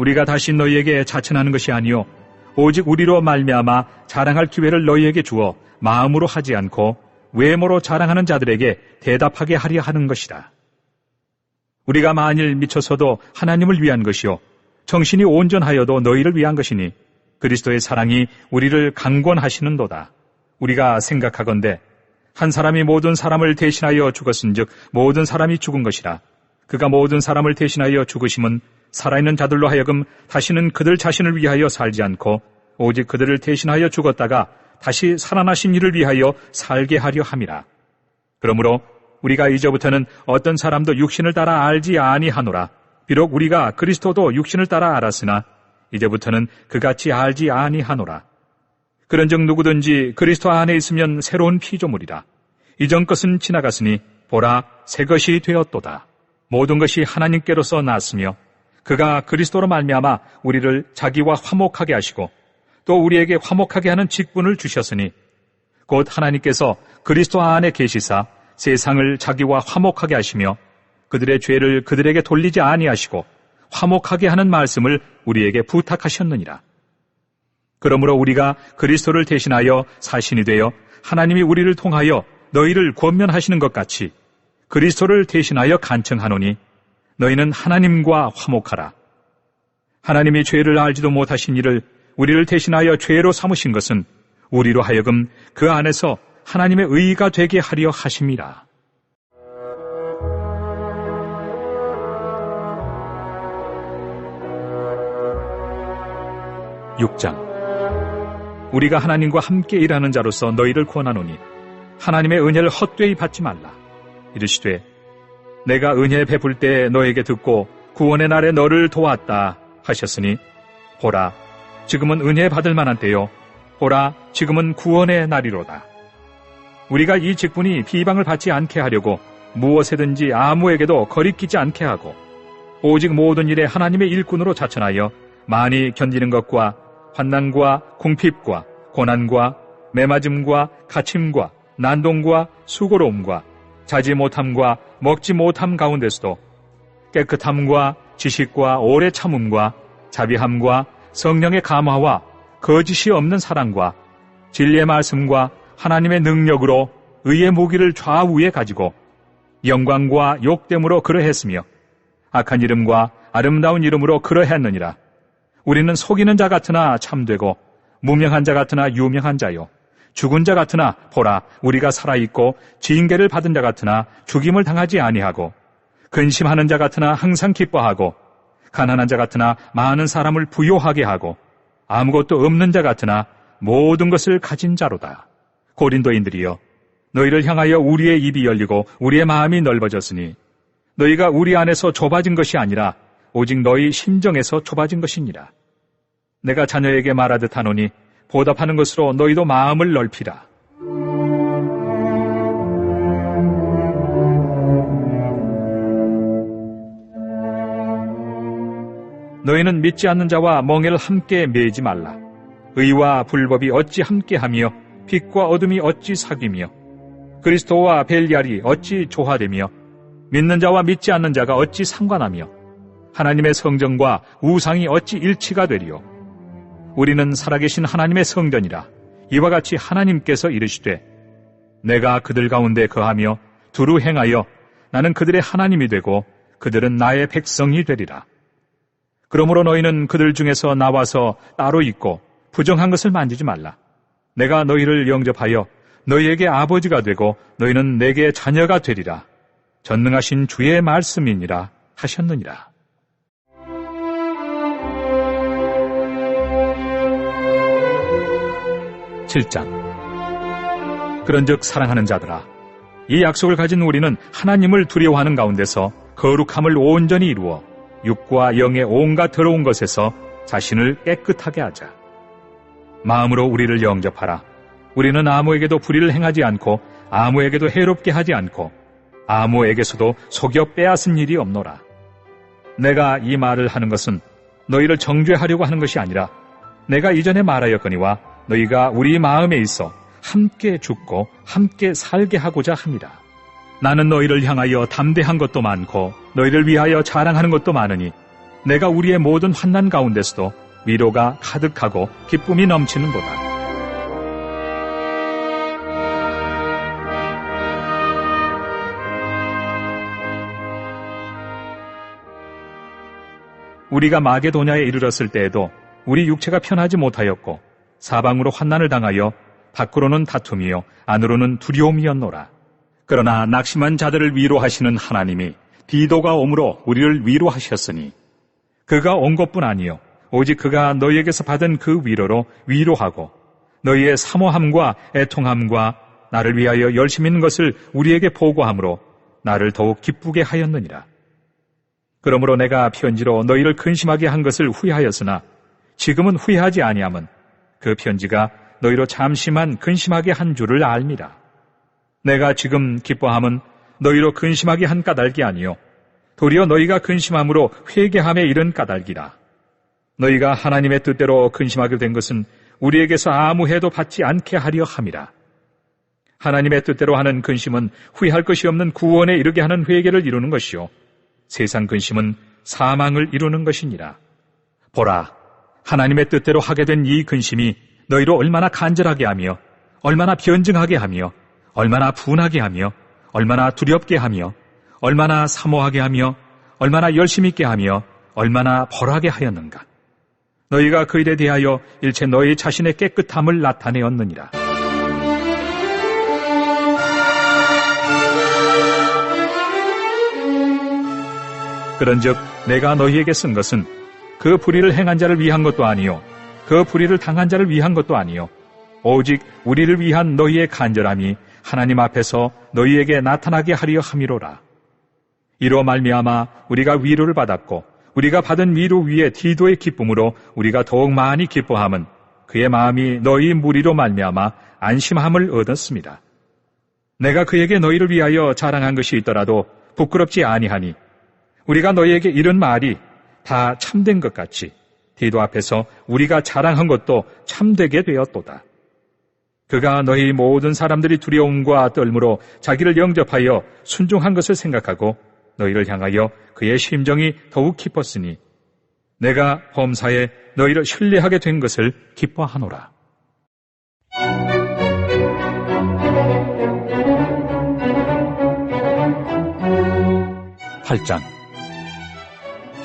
우리가 다시 너희에게 자천하는 것이 아니요 오직 우리로 말미암아 자랑할 기회를 너희에게 주어 마음으로 하지 않고 외모로 자랑하는 자들에게 대답하게 하려 하는 것이다. 우리가 만일 미쳐서도 하나님을 위한 것이요 정신이 온전하여도 너희를 위한 것이니 그리스도의 사랑이 우리를 강권하시는도다. 우리가 생각하건대 한 사람이 모든 사람을 대신하여 죽었은즉 모든 사람이 죽은 것이라. 그가 모든 사람을 대신하여 죽으심은 살아있는 자들로 하여금 다시는 그들 자신을 위하여 살지 않고 오직 그들을 대신하여 죽었다가 다시 살아나신 이를 위하여 살게 하려 함이라. 그러므로 우리가 이제부터는 어떤 사람도 육신을 따라 알지 아니하노라. 비록 우리가 그리스도도 육신을 따라 알았으나 이제부터는 그같이 알지 아니하노라. 그런즉 누구든지 그리스도 안에 있으면 새로운 피조물이라. 이전 것은 지나갔으니 보라 새 것이 되었도다. 모든 것이 하나님께로서 났으며 그가 그리스도로 말미암아 우리를 자기와 화목하게 하시고 또 우리에게 화목하게 하는 직분을 주셨으니 곧 하나님께서 그리스도 안에 계시사 세상을 자기와 화목하게 하시며 그들의 죄를 그들에게 돌리지 아니하시고 화목하게 하는 말씀을 우리에게 부탁하셨느니라. 그러므로 우리가 그리스도를 대신하여 사신이 되어 하나님이 우리를 통하여 너희를 권면하시는 것 같이 그리스도를 대신하여 간청하노니 너희는 하나님과 화목하라. 하나님이 죄를 알지도 못하신 이를 우리를 대신하여 죄로 삼으신 것은 우리로 하여금 그 안에서 하나님의 의가 되게 하려 하심이라. 6장 우리가 하나님과 함께 일하는 자로서 너희를 권하노니 하나님의 은혜를 헛되이 받지 말라. 이르시되 내가 은혜 베풀 때 너에게 듣고 구원의 날에 너를 도왔다 하셨으니 보라 지금은 은혜 받을 만한 때요 보라 지금은 구원의 날이로다. 우리가 이 직분이 비방을 받지 않게 하려고 무엇에든지 아무에게도 거리끼지 않게 하고 오직 모든 일에 하나님의 일꾼으로 자천하여 많이 견디는 것과 환난과 궁핍과 고난과 매맞음과 갇힘과 난동과 수고로움과 자지 못함과 먹지 못함 가운데서도 깨끗함과 지식과 오래 참음과 자비함과 성령의 감화와 거짓이 없는 사랑과 진리의 말씀과 하나님의 능력으로 의의 무기를 좌우에 가지고 영광과 욕됨으로 그러했으며 악한 이름과 아름다운 이름으로 그러했느니라. 우리는 속이는 자 같으나 참되고 무명한 자 같으나 유명한 자요. 죽은 자 같으나 보라 우리가 살아 있고 징계를 받은 자 같으나 죽임을 당하지 아니하고 근심하는 자 같으나 항상 기뻐하고 가난한 자 같으나 많은 사람을 부요하게 하고 아무것도 없는 자 같으나 모든 것을 가진 자로다. 고린도인들이여 너희를 향하여 우리의 입이 열리고 우리의 마음이 넓어졌으니 너희가 우리 안에서 좁아진 것이 아니라 오직 너희 심정에서 좁아진 것이니라. 내가 자녀에게 말하듯 하노니 보답하는 것으로 너희도 마음을 넓히라. 너희는 믿지 않는 자와 멍에를 함께 매지 말라. 의와 불법이 어찌 함께하며 빛과 어둠이 어찌 사귀며 그리스도와 벨리알이 어찌 조화되며 믿는 자와 믿지 않는 자가 어찌 상관하며 하나님의 성전과 우상이 어찌 일치가 되리요. 우리는 살아계신 하나님의 성전이라 이와 같이 하나님께서 이르시되 내가 그들 가운데 거하며 두루 행하여 나는 그들의 하나님이 되고 그들은 나의 백성이 되리라. 그러므로 너희는 그들 중에서 나와서 따로 있고 부정한 것을 만지지 말라. 내가 너희를 영접하여 너희에게 아버지가 되고 너희는 내게 자녀가 되리라. 전능하신 주의 말씀이니라 하셨느니라. 7장 그런즉 사랑하는 자들아 이 약속을 가진 우리는 하나님을 두려워하는 가운데서 거룩함을 온전히 이루어 육과 영의 온갖 더러운 것에서 자신을 깨끗하게 하자. 마음으로 우리를 영접하라. 우리는 아무에게도 불의를 행하지 않고 아무에게도 해롭게 하지 않고 아무에게서도 속여 빼앗은 일이 없노라. 내가 이 말을 하는 것은 너희를 정죄하려고 하는 것이 아니라 내가 이전에 말하였거니와 너희가 우리 마음에 있어 함께 죽고 함께 살게 하고자 합니다. 나는 너희를 향하여 담대한 것도 많고 너희를 위하여 자랑하는 것도 많으니 내가 우리의 모든 환난 가운데서도 위로가 가득하고 기쁨이 넘치는도다. 우리가 마게도냐에 이르렀을 때에도 우리 육체가 편하지 못하였고 사방으로 환난을 당하여 밖으로는 다툼이요 안으로는 두려움이었노라. 그러나 낙심한 자들을 위로하시는 하나님이 디도가 오므로 우리를 위로하셨으니 그가 온 것뿐 아니요 오직 그가 너희에게서 받은 그 위로로 위로하고 너희의 사모함과 애통함과 나를 위하여 열심 있는 것을 우리에게 보고함으로 나를 더욱 기쁘게 하였느니라. 그러므로 내가 편지로 너희를 근심하게 한 것을 후회하였으나 지금은 후회하지 아니함은 그 편지가 너희로 잠시만 근심하게 한 줄을 알미라. 내가 지금 기뻐함은 너희로 근심하게 한 까닭이 아니요 도리어 너희가 근심함으로 회개함에 이른 까닭이라. 너희가 하나님의 뜻대로 근심하게 된 것은 우리에게서 아무 해도 받지 않게 하려 함이라. 하나님의 뜻대로 하는 근심은 후회할 것이 없는 구원에 이르게 하는 회개를 이루는 것이요. 세상 근심은 사망을 이루는 것이니라. 보라, 하나님의 뜻대로 하게 된 이 근심이 너희로 얼마나 간절하게 하며, 얼마나 변증하게 하며, 얼마나 분하게 하며, 얼마나 두렵게 하며, 얼마나 사모하게 하며, 얼마나 열심 있게 하며, 얼마나 벌하게 하였는가. 너희가 그 일에 대하여 일체 너희 자신의 깨끗함을 나타내었느니라. 그런즉 내가 너희에게 쓴 것은 그 불의를 행한 자를 위한 것도 아니요 그 불의를 당한 자를 위한 것도 아니요 오직 우리를 위한 너희의 간절함이 하나님 앞에서 너희에게 나타나게 하려 함이로라. 이로 말미암아 우리가 위로를 받았고 우리가 받은 위로 위에 디도의 기쁨으로 우리가 더욱 많이 기뻐함은 그의 마음이 너희 무리로 말미암아 안심함을 얻었습니다. 내가 그에게 너희를 위하여 자랑한 것이 있더라도 부끄럽지 아니하니 우리가 너희에게 이런 말이 다 참된 것 같이 디도 앞에서 우리가 자랑한 것도 참되게 되었도다. 그가 너희 모든 사람들이 두려움과 떨므로 자기를 영접하여 순종한 것을 생각하고 너희를 향하여 그의 심정이 더욱 기뻤으니 내가 범사에 너희를 신뢰하게 된 것을 기뻐하노라. 8장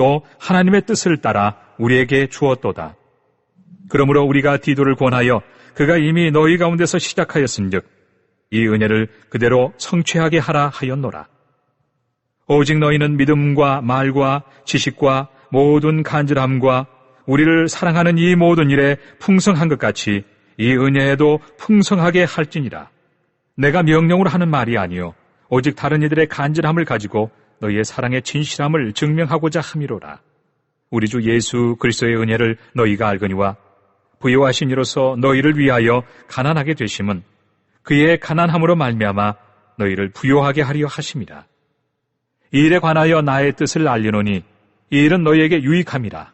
또 하나님의 뜻을 따라 우리에게 주었도다. 그러므로 우리가 디도를 권하여 그가 이미 너희 가운데서 시작하였은즉 이 은혜를 그대로 성취하게 하라 하였노라. 오직 너희는 믿음과 말과 지식과 모든 간절함과 우리를 사랑하는 이 모든 일에 풍성한 것 같이 이 은혜에도 풍성하게 할지니라. 내가 명령으로 하는 말이 아니요 오직 다른 이들의 간절함을 가지고 너희의 사랑의 진실함을 증명하고자 함이로라. 우리 주 예수 그리스도의 은혜를 너희가 알거니와 부여하신 이로서 너희를 위하여 가난하게 되심은 그의 가난함으로 말미암아 너희를 부여하게 하려 하심이라. 이 일에 관하여 나의 뜻을 알려노니 이 일은 너희에게 유익함이라.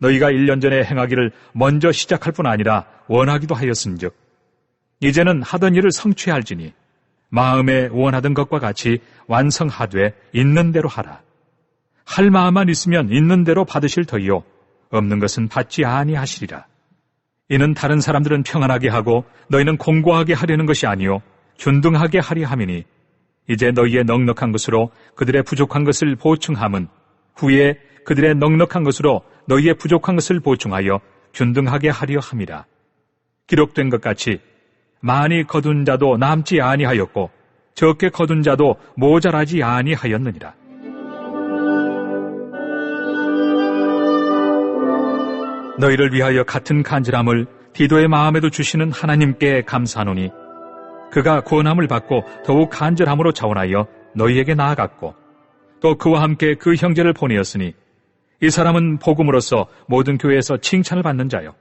너희가 1년 전에 행하기를 먼저 시작할 뿐 아니라 원하기도 하였은즉 이제는 하던 일을 성취할지니 마음에 원하던 것과 같이 완성하되 있는 대로 하라. 할 마음만 있으면 있는 대로 받으실 터이요 없는 것은 받지 아니하시리라. 이는 다른 사람들은 평안하게 하고 너희는 공고하게 하려는 것이 아니요 균등하게 하려 함이니 이제 너희의 넉넉한 것으로 그들의 부족한 것을 보충함은 후에 그들의 넉넉한 것으로 너희의 부족한 것을 보충하여 균등하게 하려 함이라. 기록된 것 같이 많이 거둔 자도 남지 아니하였고 적게 거둔 자도 모자라지 아니하였느니라. 너희를 위하여 같은 간절함을 디도의 마음에도 주시는 하나님께 감사하노니 그가 구원함을 받고 더욱 간절함으로 자원하여 너희에게 나아갔고 또 그와 함께 그 형제를 보내었으니 이 사람은 복음으로서 모든 교회에서 칭찬을 받는 자요.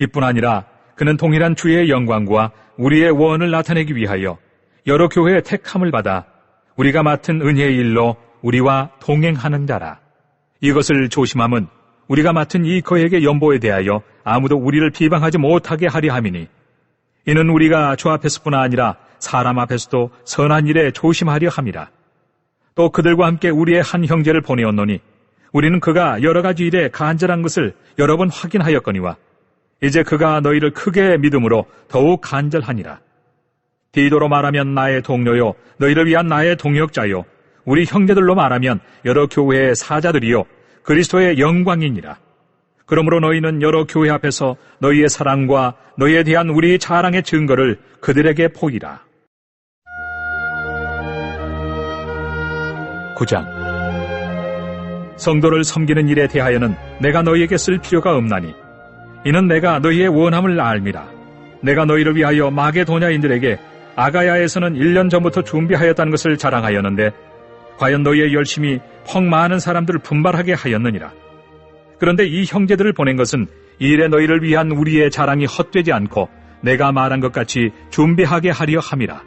이뿐 아니라 그는 동일한 주의 영광과 우리의 원을 나타내기 위하여 여러 교회의 택함을 받아 우리가 맡은 은혜의 일로 우리와 동행하는 자라. 이것을 조심함은 우리가 맡은 이 거액의 연보에 대하여 아무도 우리를 비방하지 못하게 하려 함이니 이는 우리가 주 앞에서뿐 아니라 사람 앞에서도 선한 일에 조심하려 함이라. 또 그들과 함께 우리의 한 형제를 보내었노니 우리는 그가 여러 가지 일에 간절한 것을 여러 번 확인하였거니와 이제 그가 너희를 크게 믿음으로 더욱 간절하니라. 디도로 말하면 나의 동료요, 너희를 위한 나의 동역자요, 우리 형제들로 말하면 여러 교회의 사자들이요, 그리스도의 영광이니라. 그러므로 너희는 여러 교회 앞에서 너희의 사랑과 너희에 대한 우리 자랑의 증거를 그들에게 보이라. 9장 성도를 섬기는 일에 대하여는 내가 너희에게 쓸 필요가 없나니 이는 내가 너희의 원함을 알미라. 내가 너희를 위하여 마게도냐인들에게 아가야에서는 1년 전부터 준비하였다는 것을 자랑하였는데 과연 너희의 열심이 펑 많은 사람들을 분발하게 하였느니라. 그런데 이 형제들을 보낸 것은 이 일에 너희를 위한 우리의 자랑이 헛되지 않고 내가 말한 것 같이 준비하게 하려 함이라.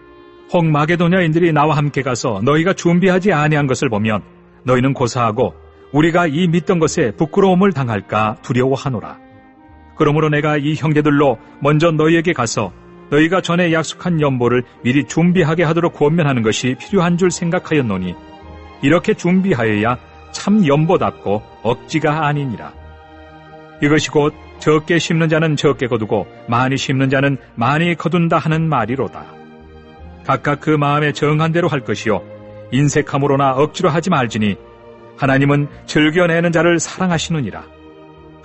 혹 마게도냐인들이 나와 함께 가서 너희가 준비하지 아니한 것을 보면 너희는 고사하고 우리가 이 믿던 것에 부끄러움을 당할까 두려워하노라. 그러므로 내가 이 형제들로 먼저 너희에게 가서 너희가 전에 약속한 연보를 미리 준비하게 하도록 권면하는 것이 필요한 줄 생각하였노니 이렇게 준비하여야 참 연보답고 억지가 아니니라. 이것이 곧 적게 심는 자는 적게 거두고 많이 심는 자는 많이 거둔다 하는 말이로다. 각각 그 마음에 정한 대로 할 것이요 인색함으로나 억지로 하지 말지니 하나님은 즐겨내는 자를 사랑하시느니라.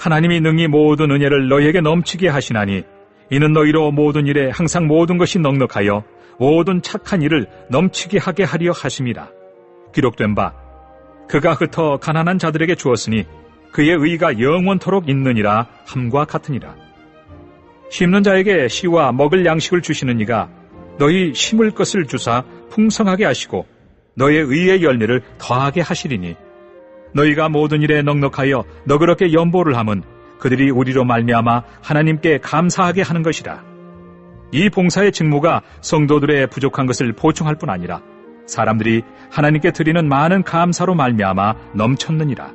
하나님이 능히 모든 은혜를 너희에게 넘치게 하시나니 이는 너희로 모든 일에 항상 모든 것이 넉넉하여 모든 착한 일을 넘치게 하게 하려 하심이라. 기록된 바 그가 흩어 가난한 자들에게 주었으니 그의 의가 영원토록 있느니라 함과 같으니라. 심는 자에게 씨와 먹을 양식을 주시는 이가 너희 심을 것을 주사 풍성하게 하시고 너의 의의 열매를 더하게 하시리니 너희가 모든 일에 넉넉하여 너그럽게 연보를 함은 그들이 우리로 말미암아 하나님께 감사하게 하는 것이라. 이 봉사의 직무가 성도들의 부족한 것을 보충할 뿐 아니라 사람들이 하나님께 드리는 많은 감사로 말미암아 넘쳤느니라.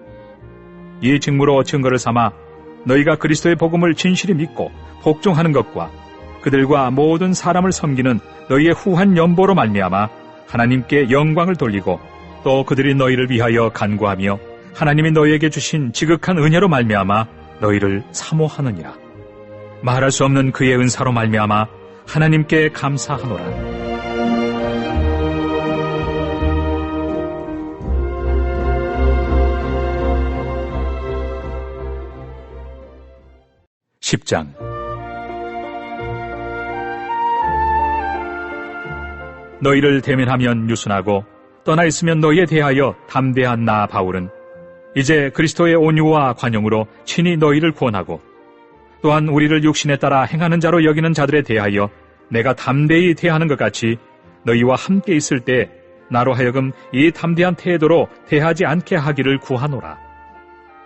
이 직무로 증거를 삼아 너희가 그리스도의 복음을 진실히 믿고 복종하는 것과 그들과 모든 사람을 섬기는 너희의 후한 연보로 말미암아 하나님께 영광을 돌리고 또 그들이 너희를 위하여 간구하며 하나님이 너희에게 주신 지극한 은혜로 말미암아 너희를 사모하느니라. 말할 수 없는 그의 은사로 말미암아 하나님께 감사하노라. (10장) 너희를 대면하면 유순하고 떠나 있으면 너희에 대하여 담대한 나 바울은 이제 그리스도의 온유와 관용으로 친히 너희를 구원하고 또한 우리를 육신에 따라 행하는 자로 여기는 자들에 대하여 내가 담대히 대하는 것 같이 너희와 함께 있을 때 나로 하여금 이 담대한 태도로 대하지 않게 하기를 구하노라.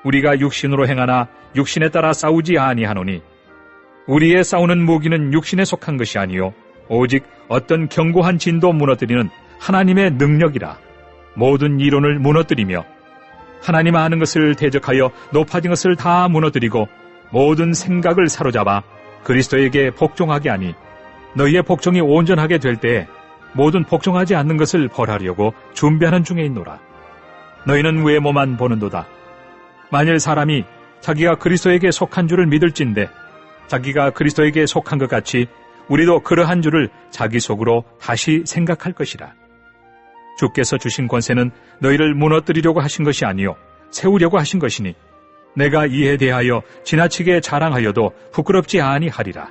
우리가 육신으로 행하나 육신에 따라 싸우지 아니하노니 우리의 싸우는 무기는 육신에 속한 것이 아니요 오직 어떤 견고한 진도 무너뜨리는 하나님의 능력이라 모든 이론을 무너뜨리며 하나님 아는 것을 대적하여 높아진 것을 다 무너뜨리고 모든 생각을 사로잡아 그리스도에게 복종하게 하니 너희의 복종이 온전하게 될 때에 모든 복종하지 않는 것을 벌하려고 준비하는 중에 있노라. 너희는 외모만 보는도다. 만일 사람이 자기가 그리스도에게 속한 줄을 믿을진데 자기가 그리스도에게 속한 것 같이 우리도 그러한 줄을 자기 속으로 다시 생각할 것이라. 주께서 주신 권세는 너희를 무너뜨리려고 하신 것이 아니요 세우려고 하신 것이니 내가 이에 대하여 지나치게 자랑하여도 부끄럽지 아니하리라.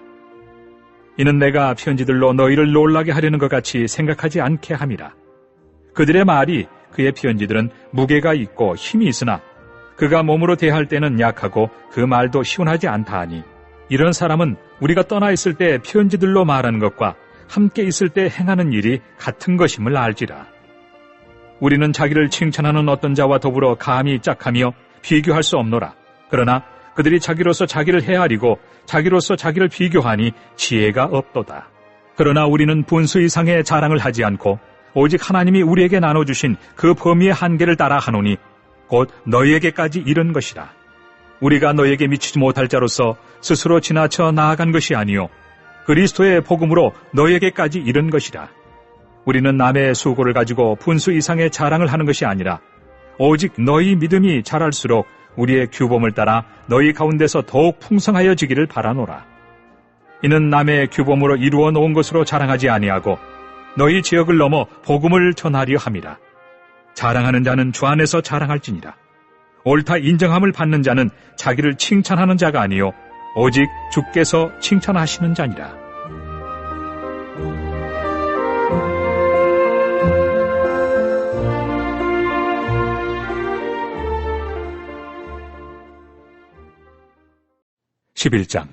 이는 내가 편지들로 너희를 놀라게 하려는 것 같이 생각하지 않게 함이라. 그들의 말이 그의 편지들은 무게가 있고 힘이 있으나 그가 몸으로 대할 때는 약하고 그 말도 시원하지 않다 하니 이런 사람은 우리가 떠나 있을 때 편지들로 말하는 것과 함께 있을 때 행하는 일이 같은 것임을 알지라. 우리는 자기를 칭찬하는 어떤 자와 더불어 감히 짝하며 비교할 수 없노라. 그러나 그들이 자기로서 자기를 헤아리고 자기로서 자기를 비교하니 지혜가 없도다. 그러나 우리는 분수 이상의 자랑을 하지 않고 오직 하나님이 우리에게 나눠주신 그 범위의 한계를 따라 하노니 곧 너희에게까지 이른 것이라. 우리가 너에게 미치지 못할 자로서 스스로 지나쳐 나아간 것이 아니요 그리스도의 복음으로 너에게까지 이른 것이라. 우리는 남의 수고를 가지고 분수 이상의 자랑을 하는 것이 아니라 오직 너희 믿음이 자랄수록 우리의 규범을 따라 너희 가운데서 더욱 풍성하여지기를 바라노라. 이는 남의 규범으로 이루어 놓은 것으로 자랑하지 아니하고 너희 지역을 넘어 복음을 전하려 함이라. 자랑하는 자는 주 안에서 자랑할지니라. 옳다 인정함을 받는 자는 자기를 칭찬하는 자가 아니요 오직 주께서 칭찬하시는 자니라. 11장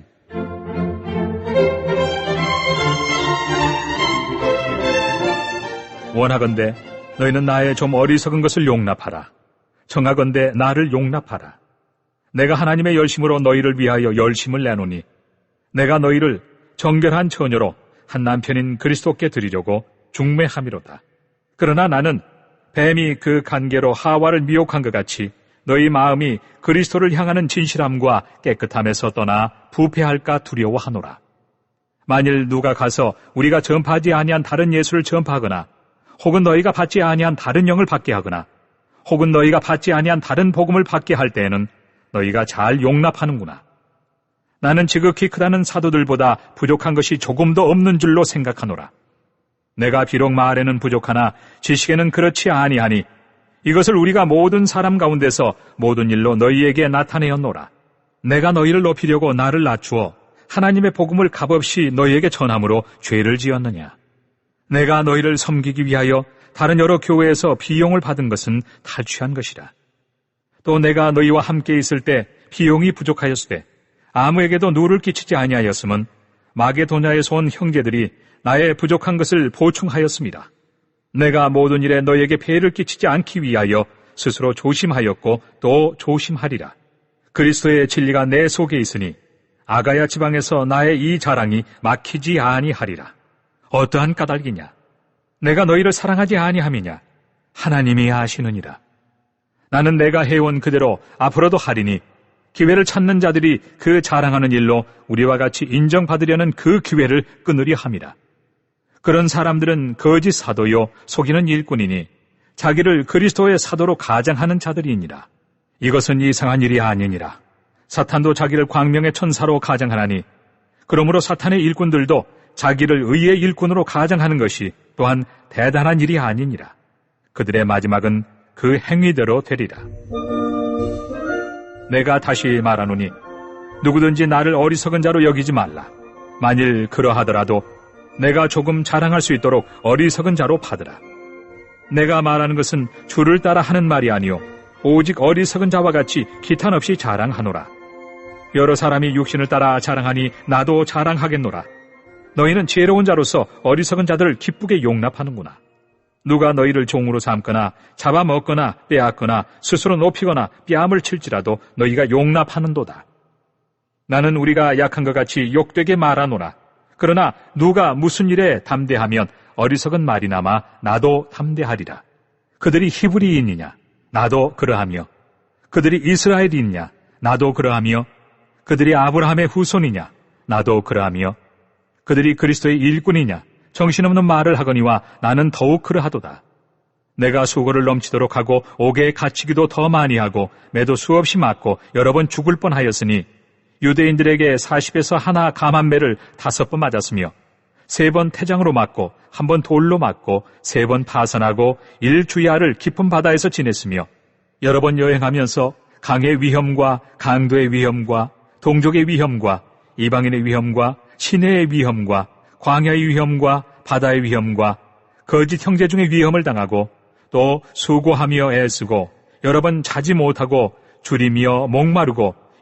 원하건대 너희는 나의 좀 어리석은 것을 용납하라. 청하건대 나를 용납하라. 내가 하나님의 열심으로 너희를 위하여 열심을 내노니 내가 너희를 정결한 처녀로 한 남편인 그리스도께 드리려고 중매함이로다. 그러나 나는 뱀이 그 관계로 하와를 미혹한 것 같이 너희 마음이 그리스도를 향하는 진실함과 깨끗함에서 떠나 부패할까 두려워하노라. 만일 누가 가서 우리가 전파하지 아니한 다른 예수를 전파하거나 혹은 너희가 받지 아니한 다른 영을 받게 하거나 혹은 너희가 받지 아니한 다른 복음을 받게 할 때에는 너희가 잘 용납하는구나. 나는 지극히 크다는 사도들보다 부족한 것이 조금도 없는 줄로 생각하노라. 내가 비록 말에는 부족하나 지식에는 그렇지 아니하니 이것을 우리가 모든 사람 가운데서 모든 일로 너희에게 나타내었노라. 내가 너희를 높이려고 나를 낮추어 하나님의 복음을 값없이 너희에게 전함으로 죄를 지었느냐. 내가 너희를 섬기기 위하여 다른 여러 교회에서 비용을 받은 것은 탈취한 것이라. 또 내가 너희와 함께 있을 때 비용이 부족하였을 때 아무에게도 누를 끼치지 아니하였음은 마게도냐에서 온 형제들이 나의 부족한 것을 보충하였습니다. 내가 모든 일에 너에게 폐해를 끼치지 않기 위하여 스스로 조심하였고 또 조심하리라. 그리스도의 진리가 내 속에 있으니 아가야 지방에서 나의 이 자랑이 막히지 아니하리라. 어떠한 까닭이냐? 내가 너희를 사랑하지 아니함이냐? 하나님이 아시느니라. 나는 내가 해온 그대로 앞으로도 하리니 기회를 찾는 자들이 그 자랑하는 일로 우리와 같이 인정받으려는 그 기회를 끊으려 함이라. 그런 사람들은 거짓 사도요 속이는 일꾼이니 자기를 그리스도의 사도로 가장하는 자들이니라. 이것은 이상한 일이 아니니라. 사탄도 자기를 광명의 천사로 가장하나니 그러므로 사탄의 일꾼들도 자기를 의의 일꾼으로 가장하는 것이 또한 대단한 일이 아니니라. 그들의 마지막은 그 행위대로 되리라. 내가 다시 말하노니 누구든지 나를 어리석은 자로 여기지 말라. 만일 그러하더라도 내가 조금 자랑할 수 있도록 어리석은 자로 받으라. 내가 말하는 것은 주를 따라 하는 말이 아니요 오직 어리석은 자와 같이 기탄 없이 자랑하노라. 여러 사람이 육신을 따라 자랑하니 나도 자랑하겠노라. 너희는 지혜로운 자로서 어리석은 자들을 기쁘게 용납하는구나. 누가 너희를 종으로 삼거나 잡아먹거나 빼앗거나 스스로 높이거나 뺨을 칠지라도 너희가 용납하는도다. 나는 우리가 약한 것 같이 욕되게 말하노라. 그러나 누가 무슨 일에 담대하면 어리석은 말이나마 나도 담대하리라. 그들이 히브리인이냐? 나도 그러하며. 그들이 이스라엘이냐? 나도 그러하며. 그들이 아브라함의 후손이냐? 나도 그러하며. 그들이 그리스도의 일꾼이냐? 정신없는 말을 하거니와 나는 더욱 그러하도다. 내가 수고를 넘치도록 하고 옥에 갇히기도 더 많이 하고 매도 수없이 맞고 여러 번 죽을 뻔하였으니 유대인들에게 40에서 하나 감한매를 다섯 번 맞았으며 세 번 태장으로 맞고 한 번 돌로 맞고 세 번 파선하고 일 주야를 깊은 바다에서 지냈으며 여러 번 여행하면서 강의 위험과 강도의 위험과 동족의 위험과 이방인의 위험과 시내의 위험과 광야의 위험과 바다의 위험과 거짓 형제 중의 위험을 당하고 또 수고하며 애쓰고 여러 번 자지 못하고 줄이며 목마르고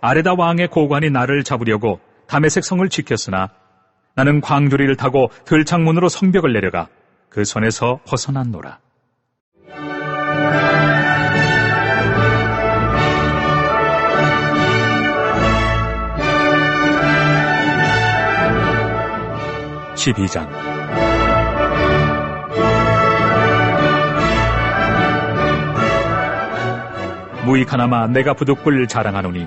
아레다 왕의 고관이 나를 잡으려고 다메섹 성을 지켰으나 나는 광주리를 타고 들창문으로 성벽을 내려가 그 손에서 벗어났노라. (12장) 무익하나마 내가 부득불 자랑하노니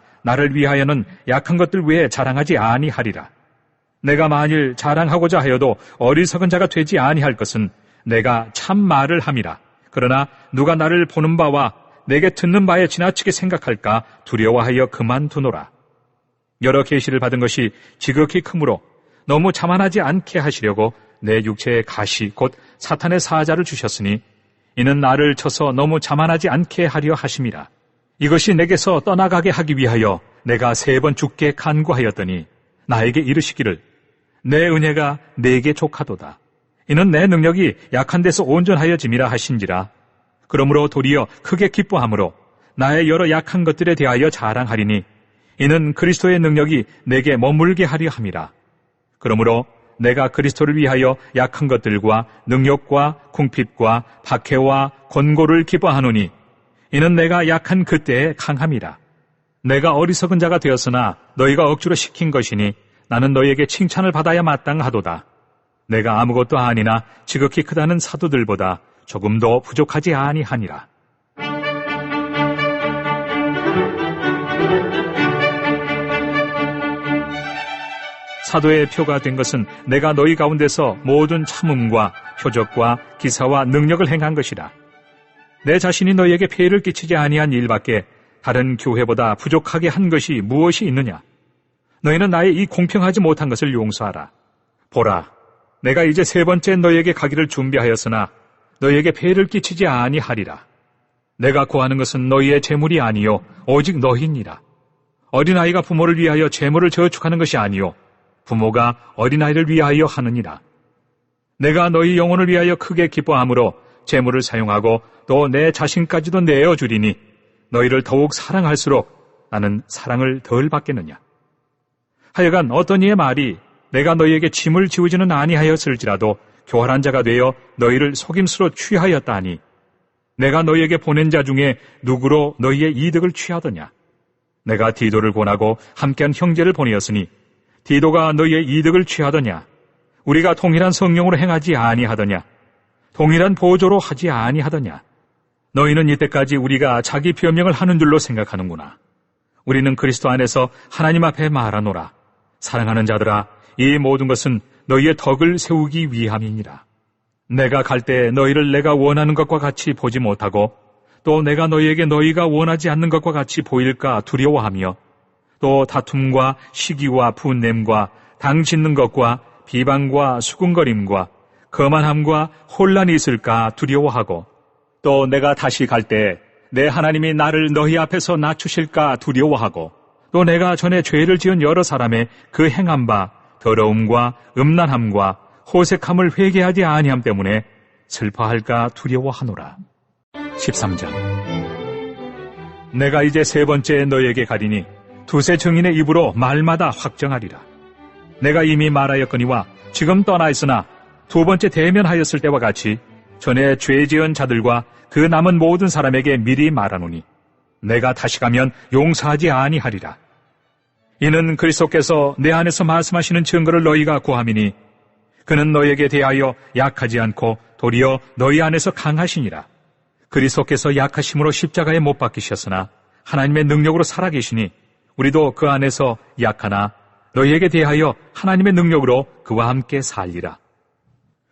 나를 위하여는 약한 것들 외에 자랑하지 아니하리라. 내가 만일 자랑하고자 하여도 어리석은 자가 되지 아니할 것은 내가 참 말을 함이라. 그러나 누가 나를 보는 바와 내게 듣는 바에 지나치게 생각할까 두려워하여 그만두노라. 여러 계시를 받은 것이 지극히 크므로 너무 자만하지 않게 하시려고 내 육체의 가시 곧 사탄의 사자를 주셨으니 이는 나를 쳐서 너무 자만하지 않게 하려 하심이라. 이것이 내게서 떠나가게 하기 위하여 내가 세 번 죽게 간구하였더니 나에게 이르시기를 내 은혜가 내게 족하도다. 이는 내 능력이 약한 데서 온전하여 짐이라 하신지라. 그러므로 도리어 크게 기뻐함으로 나의 여러 약한 것들에 대하여 자랑하리니 이는 그리스도의 능력이 내게 머물게 하려 함이라. 그러므로 내가 그리스도를 위하여 약한 것들과 능력과 궁핍과 박해와 권고를 기뻐하노니 이는 내가 약한 그때의 강함이라. 내가 어리석은 자가 되었으나 너희가 억지로 시킨 것이니 나는 너희에게 칭찬을 받아야 마땅하도다. 내가 아무것도 아니나 지극히 크다는 사도들보다 조금도 부족하지 아니하니라. 사도의 표가 된 것은 내가 너희 가운데서 모든 참음과 표적과 기사와 능력을 행한 것이라. 내 자신이 너희에게 폐해를 끼치지 아니한 일밖에 다른 교회보다 부족하게 한 것이 무엇이 있느냐? 너희는 나의 이 공평하지 못한 것을 용서하라. 보라, 내가 이제 세 번째 너희에게 가기를 준비하였으나 너희에게 폐해를 끼치지 아니하리라. 내가 구하는 것은 너희의 재물이 아니요 오직 너희니라. 어린아이가 부모를 위하여 재물을 저축하는 것이 아니요 부모가 어린아이를 위하여 하느니라. 내가 너희 영혼을 위하여 크게 기뻐함으로 재물을 사용하고 또 내 자신까지도 내어 주리니 너희를 더욱 사랑할수록 나는 사랑을 덜 받겠느냐. 하여간 어떤 이의 말이 내가 너희에게 짐을 지우지는 아니하였을지라도 교활한 자가 되어 너희를 속임수로 취하였다니 내가 너희에게 보낸 자 중에 누구로 너희의 이득을 취하더냐? 내가 디도를 권하고 함께한 형제를 보내었으니 디도가 너희의 이득을 취하더냐? 우리가 동일한 성령으로 행하지 아니하더냐? 동일한 보조로 하지 아니하더냐? 너희는 이때까지 우리가 자기 변명을 하는 줄로 생각하는구나. 우리는 그리스도 안에서 하나님 앞에 말하노라. 사랑하는 자들아, 이 모든 것은 너희의 덕을 세우기 위함이니라. 내가 갈 때 너희를 내가 원하는 것과 같이 보지 못하고 또 내가 너희에게 너희가 원하지 않는 것과 같이 보일까 두려워하며 또 다툼과 시기와 분냄과 당 짓는 것과 비방과 수군거림과 거만함과 혼란이 있을까 두려워하고 또 내가 다시 갈 때 내 하나님이 나를 너희 앞에서 낮추실까 두려워하고 또 내가 전에 죄를 지은 여러 사람의 그 행한 바 더러움과 음란함과 호색함을 회개하지 아니함 때문에 슬퍼할까 두려워하노라. 13절 내가 이제 세 번째 너에게 가리니 두세 증인의 입으로 말마다 확정하리라. 내가 이미 말하였거니와 지금 떠나 있으나 두 번째 대면하였을 때와 같이 전에 죄 지은 자들과 그 남은 모든 사람에게 미리 말하노니 내가 다시 가면 용서하지 아니하리라. 이는 그리스도께서 내 안에서 말씀하시는 증거를 너희가 구함이니 그는 너희에게 대하여 약하지 않고 도리어 너희 안에서 강하시니라. 그리스도께서 약하심으로 십자가에 못 박히셨으나 하나님의 능력으로 살아계시니 우리도 그 안에서 약하나 너희에게 대하여 하나님의 능력으로 그와 함께 살리라.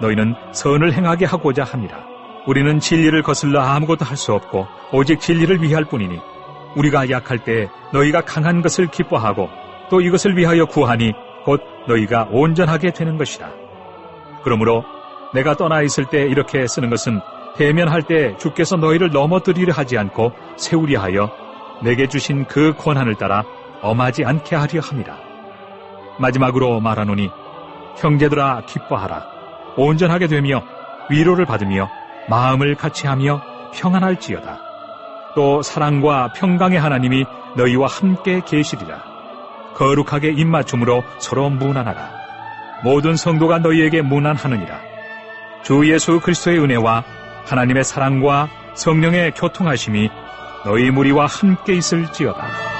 너희는 선을 행하게 하고자 함이라 우리는 진리를 거슬러 아무것도 할 수 없고 오직 진리를 위할 뿐이니 우리가 약할 때 너희가 강한 것을 기뻐하고 또 이것을 위하여 구하니 곧 너희가 온전하게 되는 것이라 그러므로 내가 떠나 있을 때 이렇게 쓰는 것은 대면할 때 주께서 너희를 넘어뜨리려 하지 않고 세우려 하여 내게 주신 그 권한을 따라 엄하지 않게 하려 함이라. 마지막으로 말하노니 형제들아 기뻐하라. 온전하게 되며 위로를 받으며 마음을 같이하며 평안할지어다. 또 사랑과 평강의 하나님이 너희와 함께 계시리라. 거룩하게 입맞춤으로 서로 무난하라. 모든 성도가 너희에게 무난하느니라. 주 예수 그리스도의 은혜와 하나님의 사랑과 성령의 교통하심이 너희 무리와 함께 있을지어다.